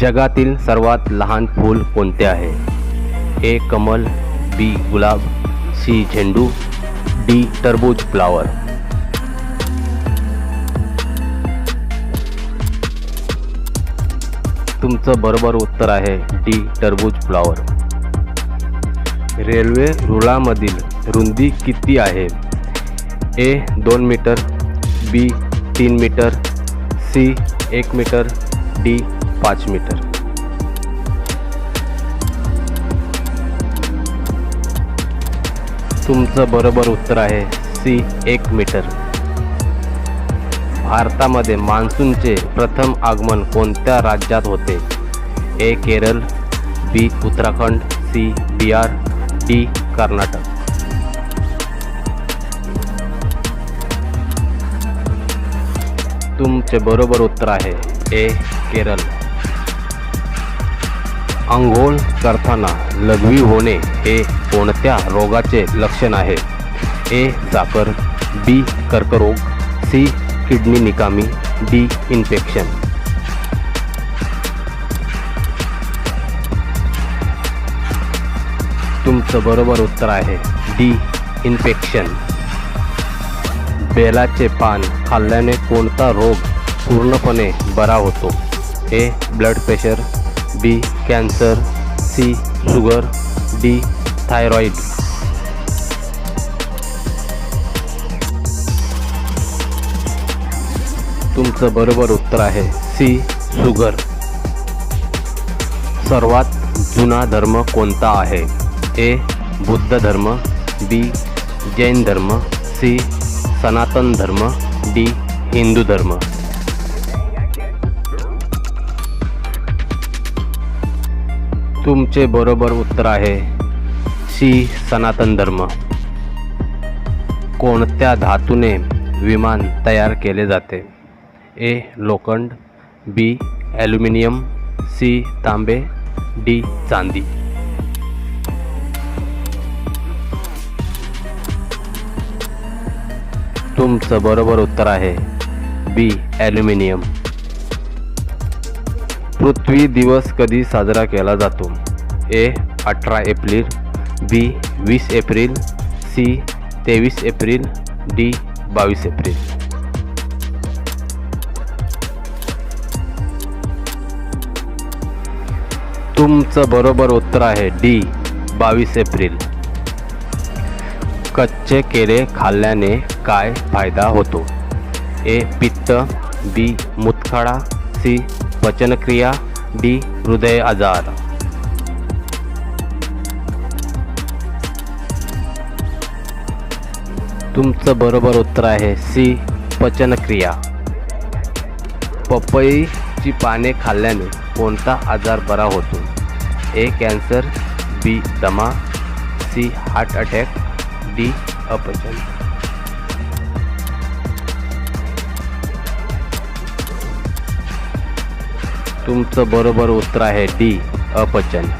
जगातील सर्वात लहान फूल कोणते आहे? ए कमल बी गुलाब सी झेंडू डी टरबूज फ्लावर. तुमचं बरोबर उत्तर आहे डी टरबूज फ्लावर. रेल्वे रुळामधील रुंदी किती आहे? ए दोन मीटर बी तीन मीटर सी एक मीटर डी पाच मीटर. तुमचं बरोबर उत्तर आहे सी एक मीटर. भारतामध्ये मान्सूनचे प्रथम आगमन कोणत्या राज्यात होते? A Kerala B Uttarakhand C Bihar D Karnataka. तुमचे बरोबर उत्तर आहे ए केरळ. आंघोळ करताना लघवी होणे हे कोणत्या रोगाचे लक्षण आहे? ए. साखर बी. कर्करोग सी. किडनी निकामी डी. इन्फेक्शन. तुमचं बरोबर उत्तर आहे डी. इन्फेक्शन. बेलाचे पान खाल्ल्याने कोणता रोग पूर्णपणे बरा होतो? A. Blood pressure B cancer C sugar D thyroid. तुमचं बरोबर उत्तर आहे सी शुगर. सर्वात जुना धर्म कोणता आहे? ए बुद्ध धर्म बी जैन धर्म सी सनातन धर्म डी हिंदू धर्म. तुमचे बरोबर उत्तर आहे सी सनातन धर्म. कोणत्या धातूने विमान तयार केले जाते? ए लोखंड बी ॲल्युमिनियम सी तांबे डी चांदी. तुमचं बरोबर उत्तर आहे बी ॲल्युमिनियम. पृथ्वी दिवस कधी साजरा केला जातो? ए अठरा एप्रिल बी वीस एप्रिल सी तेवीस एप्रिल डी बावीस एप्रिल. तुमचं बरोबर उत्तर आहे डी बावीस एप्रिल. कच्चे केले खाल्ल्याने काय फायदा होतो? ए पित्त बी मुतखडा सी पचनक्रिया डी हृदय आजार. तुमचं बरोबर उत्तर आहे सी पचनक्रिया. पपईची पाने खाल्ल्याने कोणता आजार बरा होतो? ए कॅन्सर बी दमा सी हार्ट अटॅक डी अपचन. तुमचं बरोबर उत्तर आहे डी अपचन.